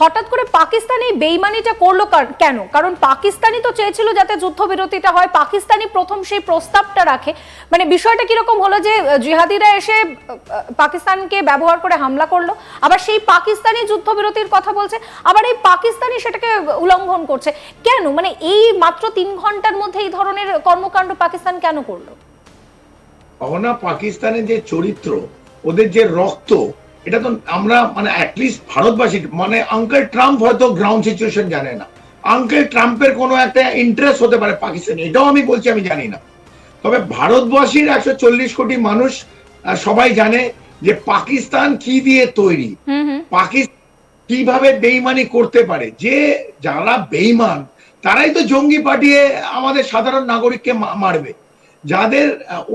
হঠাৎ করে পাকিস্তান বেইমানিটা করল কেন? কারণ পাকিস্তানি তো চেয়েছিল যাতে যুদ্ধবিরতিটা হয় পাকিস্তানি প্রথম সেই প্রস্তাবটা রাখে। মানে বিষয়টা কীরকম হলো যে জিহাদিরা এসে পাকিস্তানকে ব্যবহার করে হামলা করল, আবার সেই পাকিস্তানি যুদ্ধবিরতির কথা বলছে, আবার এই পাকিস্তানি সেটাকে উল্লঙ্ঘন করছে। কেন? মানে এই মাত্র তিন ঘণ্টার মধ্যে এই ধরনের কর্মকাণ্ড পাকিস্তান কেন করল? অহনা, পাকিস্তানের যে চরিত্র, ওদের যে রক্ত এটা তো আমরা মানে অ্যাটলিস্ট ভারতবাসী মানে আঙ্কেল ট্রাম্প হয়তো গ্রাউন্ড সিচুয়েশন জানে না। আঙ্কেল ট্রাম্পের কোনো একটা ইন্টারেস্ট হতে পারে পাকিস্তানে এটাও আমি বলছি আমি জানি না। তবে ভারতবর্ষীর একশো চল্লিশ কোটি মানুষ সবাই জানে যে পাকিস্তান কি দিয়ে তৈরি। পাকিস্তান কীভাবে বেইমানি করতে পারে? যে যারা বেইমান তারাই তো জঙ্গি পাঠিয়ে আমাদের সাধারণ নাগরিককে মারবে। যাদের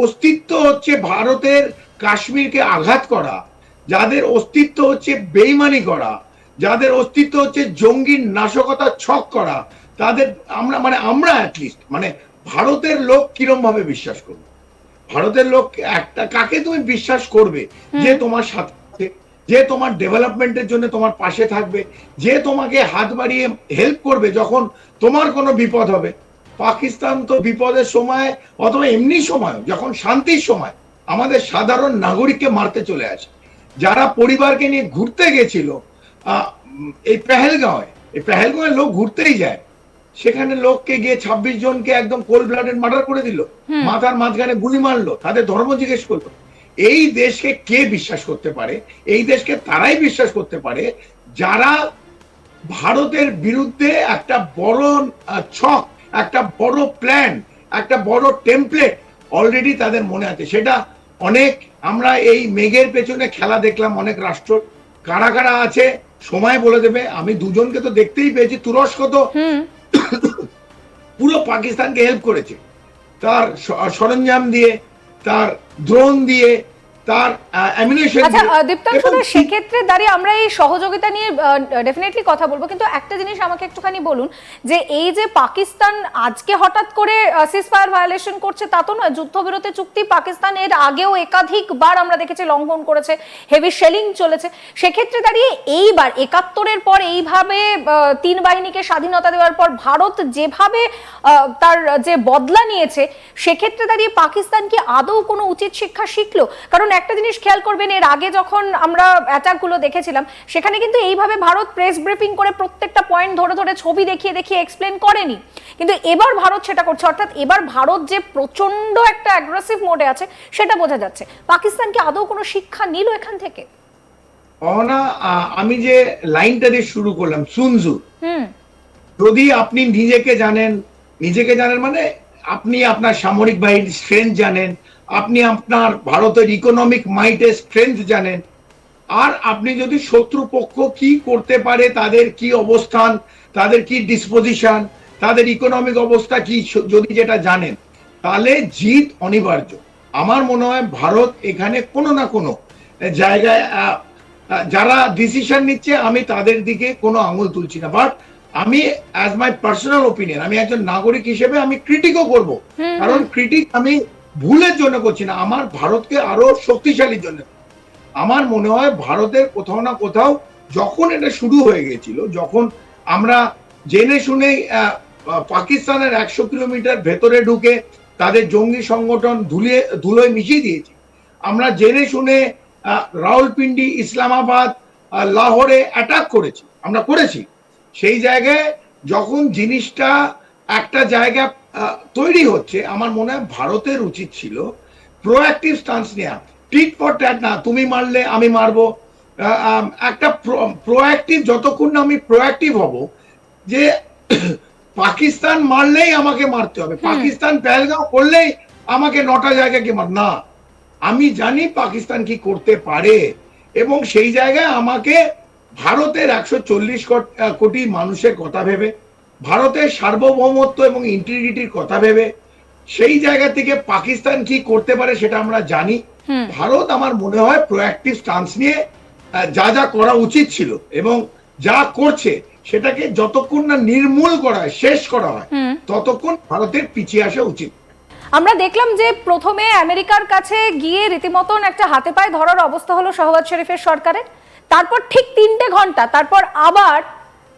অস্তিত্ব হচ্ছে ভারতের কাশ্মীরকে আঘাত করা যাদের অস্তিত্ব হচ্ছে বেইমানি করা যাদের অস্তিত্ব হচ্ছে জঙ্গির নাশকতা ছক করা তাদের আমরা মানে আমরা অ্যাটলিস্ট মানে ভারতের লোক কিরম ভাবে বিশ্বাস করবে? ভারতের লোক একটা কাকে তুমি বিশ্বাস করবে? যে তোমার সাথে যে তোমার ডেভেলপমেন্টের জন্য তোমার পাশে থাকবে যে তোমাকে হাত বাড়িয়ে হেল্প করবে যখন তোমার কোনো বিপদ হবে। পাকিস্তান তো বিপদের সময় অথবা এমনি সময় যখন শান্তির সময় আমাদের সাধারণ নাগরিককে মারতে চলে আসে। যারা পরিবারকে নিয়ে ঘুরতে গেছিল এই পেহেলগাঁওয়ে এই পেহেলগাঁওয়ে লোক ঘুরতেই যায়। সেখানে লোককে গিয়ে ছাব্বিশ জনকে একদম কোল্ড ব্লাডেড মার্ডার করে দিল। মাথার মাঝখানে গুলি মারলো তাদের ধর্ম জিজ্ঞেস করল। এই দেশকে কে বিশ্বাস করতে পারে? এই দেশকে তারাই বিশ্বাস করতে পারে? যারা ভারতের বিরুদ্ধে একটা বড় ছক একটা বড় প্ল্যান একটা বড় টেমপ্লেট অলরেডি তাদের মনে আছে। সেটা অনেক আমরা এই মেঘের পেছনে খেলা দেখলাম অনেক রাষ্ট্র। কারা কারা আছে সময় বলে দেবে। আমি দুজনকে তো দেখতেই পেয়েছি। তুরস্ক তো পুরো পাকিস্তানকে হেল্প করেছে। তার সরঞ্জাম দিয়ে তার ড্রোন দিয়ে তার অ্যামিনেশন আচ্ছা সেক্ষেত্রে দাঁড়িয়ে আমরা এই সহযোগিতা নিয়ে ডেফিনেটলি কথা বলব। কিন্তু একটা জিনিস আমাকে একটুখানি বলুন যে এই যে পাকিস্তান আজকে হঠাৎ করে সিজফায়ার ভায়োলেশন করছে তা তো নয়। যুদ্ধবিরতি চুক্তি পাকিস্তান এর আগেও একাধিকবার আমরা দেখেছি লঙ্ঘন করেছে হেভি শেলিং চলেছে। সেক্ষেত্রে দাঁড়িয়ে এইবার একাত্তরের পর এইভাবে তিন বাহিনীকে স্বাধীনতা দেওয়ার পর ভারত যেভাবে তার যে বদলা নিয়েছে সেক্ষেত্রে দাঁড়িয়ে পাকিস্তান কি আদৌ কোনো উচিত শিক্ষা শিখলো? কারণ একটা জিনিস খেয়াল করবেন এর আগে যখন আমরা অ্যাটাকগুলো দেখেছিলাম সেখানে কিন্তু এইভাবে ভারত প্রেস ব্রিফিং করে প্রত্যেকটা পয়েন্ট ধরে ধরে ছবি দেখিয়ে দেখিয়ে এক্সপ্লেন করেনি। কিন্তু এবার ভারত সেটা করছে অর্থাৎ এবার ভারত যে প্রচণ্ড একটা অ্যাগ্রেসিভ মোডে আছে সেটা বোঝা যাচ্ছে। পাকিস্তান কি আদৌ কোনো শিক্ষা নিল এখান থেকে? অহনা আমি যে লাইনটা দিয়ে শুরু করলাম সুনজু হুম। যদি আপনি নিজেকে জানেন নিজেকে জানেন মানে আপনি আপনার সামরিক বাহিনীর স্ট্রেংথ জানেন আপনি আপনার ভারতের ইকোনমিক মাইটের স্ট্রেংথ জানেন। আর আপনি যদি শত্রুপক্ষ কি করতে পারে তাদের কি অবস্থান তাদের কি ডিসপোজিশন তাদের ইকোনমিক অবস্থা কি যদি যেটা জানেন তাহলে জিত অনিবার্য। আমার মনে হয় ভারত এখানে কোনো না কোনো জায়গায় যারা ডিসিশন নিচ্ছে আমি তাদের দিকে কোনো আঙুল তুলছি না। বাট আমি অ্যাজ মাই পার্সোনাল ওপিনিয়ন আমি একজন নাগরিক হিসেবে আমি ক্রিটিকও করব। কারণ ক্রিটিক আমি ভুলের জন্য করছি না আমার ভারতকে আরও শক্তিশালীর জন্য। আমার মনে হয় ভারতের কোথাও না কোথাও যখন এটা শুরু হয়ে গেছিল যখন আমরা জেনে শুনে আহ, আহ, পাকিস্তানের একশো কিলোমিটার ভেতরে ঢুকে তাদের জঙ্গি সংগঠন ধুলিয়ে ধুলোয় মিশিয়ে দিয়েছি। আমরা জেনে শুনে আহ, রাওয়ালপিন্ডি ইসলামাবাদ লাহোরে অ্যাটাক করেছি আমরা করেছি। সেই জায়গায় যখন জিনিসটা একটা জায়গা তৈরি হচ্ছে আমার মনে হয় ভারতের উচিত ছিল প্রোঅ্যাক্টিভ স্টান্স নেওয়া টিট ফর ট্যাট না তুমি মারলে আমি মারবো। একটা প্রোঅ্যাক্টিভ যতক্ষণ না আমি প্রোঅ্যাক্টিভ হব যে পাকিস্তান মারলেই আমাকে মারতে হবে। পাকিস্তান পেহেলগাঁও করলেই আমাকে নটা জায়গাকে মার। না আমি জানি পাকিস্তান কি করতে পারে এবং সেই জায়গায় আমাকে ভারতের একশো চল্লিশ কোটি মানুষের কথা ভেবে ভারতের সার্বভৌমত্ব এবং ইন্টিগ্রিটির কথা ভেবে সেই জায়গা থেকে পাকিস্তান কি করতে পারে সেটা আমরা জানি। ভারত আমার মনে হয় প্রোঅ্যাক্টিভ স্টান্স নিয়ে যা যা করা উচিত ছিল এবং যা করছে সেটাকে যতক্ষণ না নির্মূল করা হয় শেষ করা হয় ততক্ষণ ভারতের পিছিয়ে আসা উচিত। আমরা দেখলাম যে প্রথমে আমেরিকার কাছে গিয়ে রীতিমতন একটা হাতে পায়ে ধরার অবস্থা হলো শাহবাজ শরীফের সরকারের। তারপর ঠিক তিনটে ঘণ্টা তারপর আবার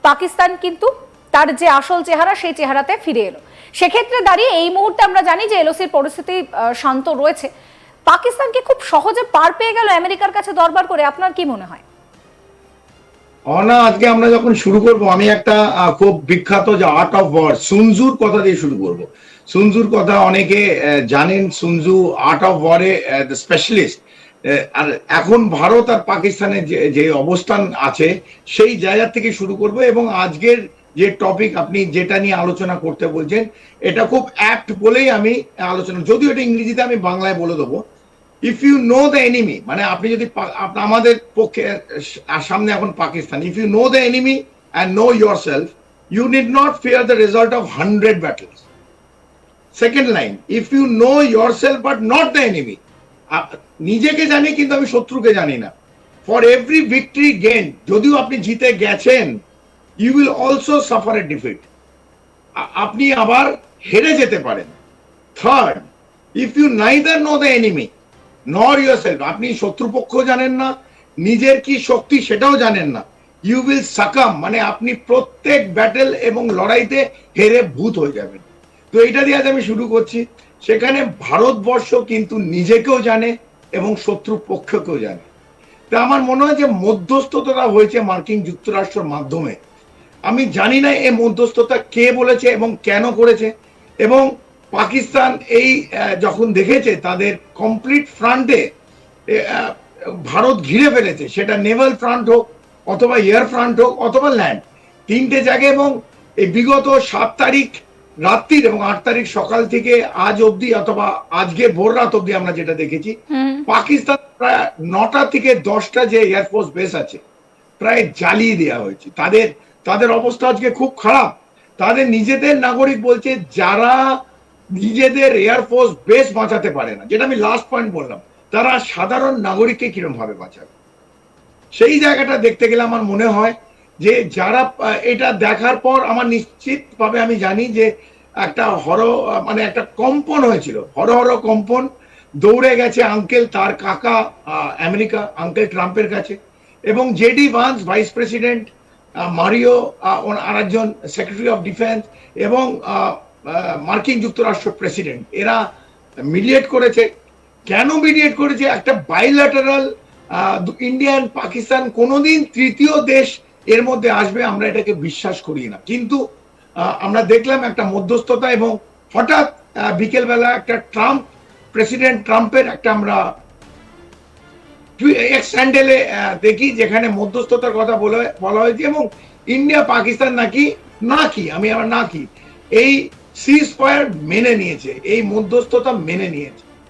পাকিস্তান কিন্তু তার যে আসল চেহারা, সেই চেহারাতে ফিরে এলো। সেক্ষেত্রে দাঁড়িয়ে এই মুহূর্তে আমরা জানি যে এলওসির পরিস্থিতি শান্ত রয়েছে। পাকিস্তানকে খুব সহজে পার পেয়ে গেল আমেরিকার কাছে দরবার করে? আপনার কি মনে হয়? অনা আজকে আমরা যখন শুরু করব, আমি একটা খুব বিখ্যাত যে আর্ট অফ ওয়ার সুনজুর কথা দিয়ে শুরু করব। সুনজুর কথা অনেকে জানেন, সুনজু আর্ট অফ ওয়ারে স্পেশালিস্ট আর এখন ভারত আর পাকিস্তানের যে অবস্থান আছে, সেই জায়গা থেকে শুরু করব এবং আজকের যে টপিক আপনি যেটা নিয়ে আলোচনা করতে বলছেন, এটা খুব অ্যাপ্ট বলেই আমি আলোচনা, যদিও এটা ইংরেজিতে আমি বাংলায় বলে দেবো। If you know the enemy মানে আপনি যদি আমাদের পক্ষে সামনে এখন Pakistan if you know the enemy and know yourself you need not fear the result of hundred battles second line if you know yourself but not the enemy নিজেকে জানি কিন্তু আমি শত্রুকে জানি না। ফর এভরি ভিক্টরি গেন যদিও আপনি জিতে গেছেন you will also suffer a defeat আপনি আবার হেরে যেতে পারেন। Third if you neither know the enemy nor yourself আপনি শত্রুপক্ষ জানেন না, নিজের কি শক্তি সেটাও জানেন না ইউ উইল সাকাম মানে আপনি প্রত্যেক ব্যাটেল এবং লড়াইতে হেরে ভূত হয়ে যাবেন। তো এইটা দিয়ে আজ আমি শুরু করছি। সেখানে ভারতবর্ষ কিন্তু নিজেকেও জানে এবং শত্রু পক্ষকেও জানে। তা আমার মনে হয় যে মধ্যস্থতা হয়েছে মার্কিন যুক্তরাষ্ট্রের মাধ্যমে। আমি জানি না এই মধ্যস্থতা কে বলেছে এবং কেন করেছে। এবং পাকিস্তান এই যখন দেখেছে তাদের কমপ্লিট ফ্রন্টে ভারত ঘিরে ফেলেছে সেটা নেভাল ফ্রন্ট হোক অথবা এয়ার ফ্রন্ট হোক অথবা ল্যান্ড তিনটে জায়গায় এবং এই বিগত সাত তারিখ রাত্রির এবং আট তারিখ সকাল থেকে আজ অবধি অথবা আজকে ভোর রাত অবধি আমরা যেটা দেখেছি পাকিস্তান প্রায় নটা থেকে দশটা যে এয়ারফোর্স বেস আছে প্রায় জ্বালিয়ে দেওয়া হয়েছে। তাদের তাদের অবস্থা আজকে খুব খারাপ। তাদের নিজেদের নাগরিক বলছে যারা নিজেদের এয়ারফোর্স বেস বাঁচাতে পারে না, যেটা আমি লাস্ট পয়েন্ট বললাম, তারা সাধারণ নাগরিককে কিরম ভাবে বাঁচাবে? সেই জায়গাটা দেখতে গেলে আমার মনে হয় যে যারা, এটা দেখার পর আমার নিশ্চিত ভাবে আমি জানি যে একটা হর মানে একটা কম্পন হয়েছিল। হর হর কম্পন, দৌড়ে গেছে আঙ্কেল তার কাকা আমেরিকা আঙ্কেল ট্রাম্পের কাছে। এবং JD Vance vice president Mario আরেকজন সেক্রেটারি অফ ডিফেন্স এবং মার্কিন যুক্তরাষ্ট্র প্রেসিডেন্ট এরা মিডিয়েট করেছে। কেন মিডিয়েট করেছে? একটা বাইল্যাটারাল ইন্ডিয়ান পাকিস্তান কোনোদিন তৃতীয় দেশ এর মধ্যে আসবে, আমরা এটাকে বিশ্বাস করি না। কিন্তু আমরা দেখলাম একটা মধ্যস্থতা এবং হঠাৎ বিকেলবেলা একটা ট্রাম্প প্রেসিডেন্ট ট্রাম্পের একটা আমরা এক্স স্যান্ডেলে দেখি যেখানে মধ্যস্থতার কথা বলে, বলা হয়েছে এবং ইন্ডিয়া, পাকিস্তান নাকি নাকি, আমি আমার নাকি, এই সিজ ফায়ার মেনে নিয়েছে, এই মধ্যস্থতা মেনে নিয়েছে।